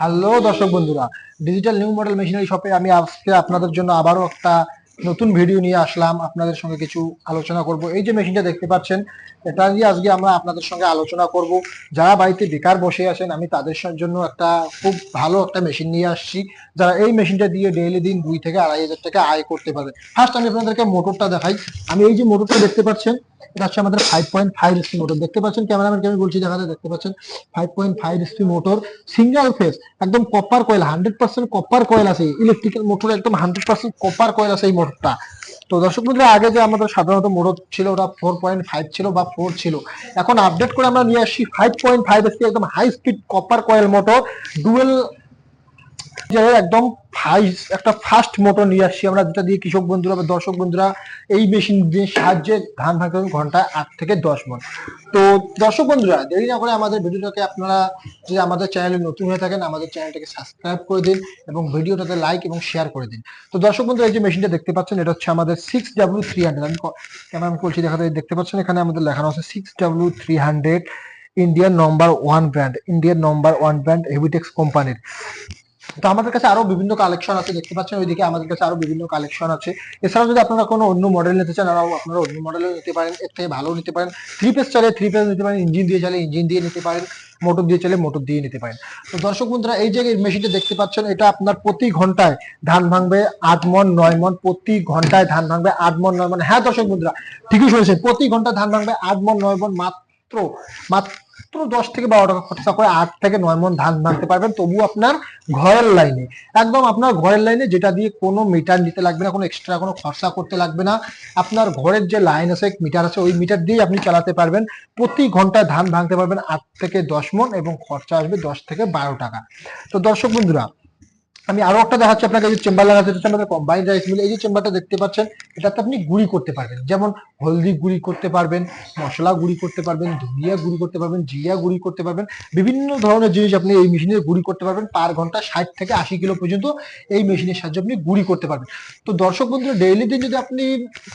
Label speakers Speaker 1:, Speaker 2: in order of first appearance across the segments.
Speaker 1: Hello দর্শক বন্ধুরা। Digital new model machinery শপে আমি আজকে আপনাদের জন্য আবারও একটা নতুন ভিডিও নিয়ে আসলাম। আপনাদের সঙ্গে কিছু আলোচনা করব। এই যে মেশিনটা দেখতে পাচ্ছেন, এটা নিয়ে আজকে আমরা আপনাদের সঙ্গে আলোচনা করব। যারা বাড়িতে বেকার বসে আছেন, আমি তাদের জন্য একটা খুব ভালো একটা মেশিন নিয়ে আসছি। যারা এই মেশিনটা দিয়ে ডেইলি দিন দুই থেকে আড়াই হাজার টাকা আয় করতে পারবে। ফার্স্ট আমি আপনাদেরকে মোটরটা দেখাই। আমি এই যে মোটরটা দেখতে পাচ্ছেন এটা হচ্ছে আমাদের five point five SP motor দেখতে পাচ্ছেন ক্যামেরাম্যানকে আমি বলছি, দেখাতে, দেখতে পাচ্ছেন? Five point five SP motor single phase একদম copper coil hundred percent copper coil আছে। ইলেকট্রিক্যাল মোটর একদম হান্ড্রেড পার্সেন্ট কপার কয়েল আছে এই মোটরটা তো দর্শক বন্ধুরা, আগে যে আমাদের সাধারণত মোটর ছিল, ওটা ফোর পয়েন্ট ফাইভ ছিল বা ফোর ছিল। এখন আপডেট করে আমরা নিয়ে আসছি ফাইভ পয়েন্ট ফাইভ এসপি একদম high speed copper coil motor dual একদম হাই একটা ফাস্ট মোটর নিয়ে আসছি আমরা, যেটা দিয়ে কৃষক বন্ধুরা বা দর্শক বন্ধুরা এই মেশিন দিয়ে সাহায্যে ধান ভাঙতে ঘন্টায় আট থেকে দশ মন। তো দর্শক বন্ধুরা, দেরি না করে আমাদের ভিডিওটাকে আপনারা যদি আমাদের চ্যানেলে নতুন হয়ে থাকেন, আমাদের চ্যানেলটাকে সাবস্ক্রাইব করে দিন এবং ভিডিওটাতে লাইক এবং শেয়ার করে দিন। তো দর্শক বন্ধুরা, এই যে মেশিনটা দেখতে পাচ্ছেন, এটা হচ্ছে আমাদের সিক্স ডাব্লিউ থ্রি হান্ড্রেড আমি কেমন আমি বলছি দেখাতে দেখতে পাচ্ছেন, এখানে আমাদের লেখানো আছে six W three hundred Indian number one brand Indian number one brand Heavitex কোম্পানির তো আমাদের কাছে আরও বিভিন্ন কালেকশন আছে, দেখতে পাচ্ছেন ওইদিকে আমাদের কাছে আরও বিভিন্ন কালেকশন আছে। এছাড়াও যদি আপনারা কোনো অন্য মডেল নিতে চান, আরও আপনারা অন্য মডেলও নিতে পারেন, এর থেকে ভালো নিতে পারেন। থ্রি পেজ চালে থ্রি পেজ নিতে পারেন ইঞ্জিন দিয়ে চালে ইঞ্জিন দিয়ে নিতে পারেন মোটর দিয়ে চলে মোটর দিয়ে নিতে পারেন। তো দর্শক বন্ধুরা, এই যে মেশিনটা দেখতে পাচ্ছেন, এটা আপনার প্রতি ঘন্টায় ধান ভাঙবে আট মন, নয় মন, প্রতি ঘন্টায় ধান ভাঙবে আট মন, নয় মন। হ্যাঁ দর্শক বন্ধুরা, ঠিকই শুনেছেন, প্রতি ঘণ্টা ধান ভাঙবে আট মন, নয় মন মাত্র মাত্র দশ থেকে বারো টাকা খরচা করে আট থেকে নয় মন ধান ভাঙতে পারবেন। তবু আপনার ঘরের লাইনে, একদম আপনার ঘরের লাইনে যেটা দিয়ে কোনো মিটার নিতে লাগবে না, কোনো এক্সট্রা কোনো খরচা করতে লাগবে না। আপনার ঘরের যে লাইন আছে মিটার আছে, ওই মিটার দিয়ে আপনি চালাতে পারবেন। প্রতি ঘন্টায় ধান ভাঙতে পারবেন আট থেকে দশ মন এবং খরচা আসবে দশ থেকে বারো টাকা। তো দর্শক বন্ধুরা আমি আরও একটা দেখাচ্ছি আপনাকে যে চেম্বার লাগাতে হচ্ছে আমাদের কম্বাইন্ড রাইস মিল, এই যে চেম্বারটা দেখতে পাচ্ছেন, এটাতে আপনি গুঁড়ি করতে পারবেন। যেমন হলদি গুঁড়ি করতে পারবেন, মশলা গুঁড়ি করতে পারবেন, ধনিয়া গুঁড়ি করতে পারবেন, জিরা গুঁড়ি করতে পারবেন, বিভিন্ন ধরনের জিনিস আপনি এই মেশিনে গুঁড়ি করতে পারবেন, পার ঘণ্টা ষাট থেকে আশি কিলো পর্যন্ত এই মেশিনের সাহায্যে আপনি গুঁড়ি করতে পারবেন। তো দর্শক বন্ধুরা ডেইলি দিন যদি আপনি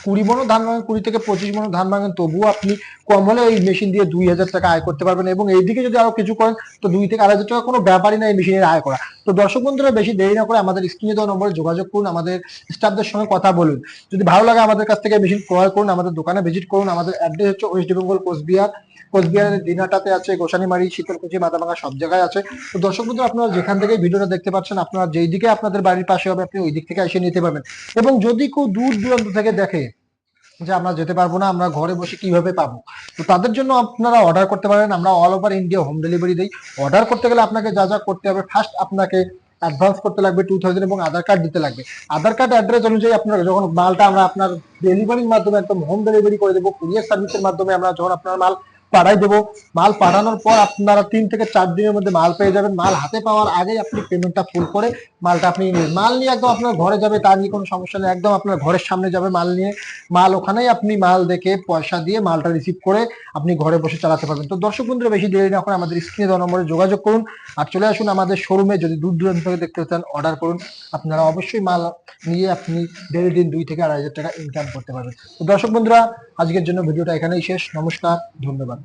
Speaker 1: কুড়ি মনও ধান ভাঙেন, কুড়ি থেকে পঁচিশ মনও ধান ভাঙেন, তবুও আপনি কম হলে এই মেশিন দিয়ে দুই হাজার টাকা আয় করতে পারবেন এবং এইদিকে যদি আরও কিছু করেন, তো দুই থেকে আড়াই হাজার টাকা কোনো ব্যাপারই না এই মেশিনের আয় করা। তো দর্শক বন্ধুরা, বেশি দেরি না করে আমাদের স্ক্রিনে দেওয়া নম্বরে যোগাযোগ করুন, আমাদের স্টাফদের সঙ্গে কথা বলুন। যদি ভালো লাগে আমাদের কাছ থেকে মেশিন ক্রয় করুন, আমাদের দোকানে ভিজিট করুন। আমাদের অ্যাড্রেস হচ্ছে ওয়েস্ট বেঙ্গল কোচবিহার। কোচবিহারের দিনাটাতে আছে, গোসানিমারি, শীতলকুচি মাথাভাঙা সব জায়গায় আছে। তো দর্শক বন্ধু আপনারা যেখান থেকে ভিডিওটা দেখতে পাচ্ছেন, আপনারা যেই দিকে আপনাদের বাড়ির পাশে হবে, আপনি ওই দিক থেকে এসে নিতে পারবেন। এবং যদি কেউ দূর দূরান্ত থেকে দেখে যে আমরা যেতে পারব না, আমরা ঘরে বসে কীভাবে পাবো, তো তাদের জন্য আপনারা অর্ডার করতে পারেন। আমরা all over India home delivery দিই। অর্ডার করতে গেলে আপনাকে যা যা করতে হবে ফার্স্ট আপনাকে অ্যাডভান্স করতে লাগবে টু থাউজেন্ড এবং আধার কার্ড দিতে লাগবে। আধার কার্ড অ্যাড্রেস অনুযায়ী আপনার যখন মালটা আমরা আপনার ডেলিভারির মাধ্যমে একদম হোম ডেলিভারি করে দেবো কুরিয়ার সার্ভিসের মাধ্যমে আমরা যখন আপনার মাল পাঠাই দেবো। মাল পাঠানোর পর আপনারা তিন থেকে চার দিনের মধ্যে মাল পেয়ে যাবেন। মাল হাতে পাওয়ার আগেই আপনি পেমেন্টটা ফুল করে মালটা আপনি মাল নিয়ে একদম আপনার ঘরে যাবে তার নিয়ে কোনো সমস্যা নেই। একদম আপনার ঘরের সামনে যাবে মাল নিয়ে। মাল ওখানেই আপনি মাল দেখে পয়সা দিয়ে মালটা রিসিভ করে আপনি ঘরে বসে চালাতে পারবেন। তো দর্শক বন্ধুরা, বেশি দেরি না করে আমাদের স্ক্রিনে দেওয়া নম্বরে যোগাযোগ করুন। আর চলে আসুন আমাদের শোরুমে যদি দূর দূরান্ত থেকে দেখতে চান অর্ডার করুন। আপনারা অবশ্যই মাল নিয়ে আপনি ডেলি দিন, দুই থেকে আড়াই হাজার টাকা ইনকাম করতে পারবেন। তো দর্শক বন্ধুরা, আজকের জন্য ভিডিওটা এখানেই শেষ। নমস্কার, ধন্যবাদ।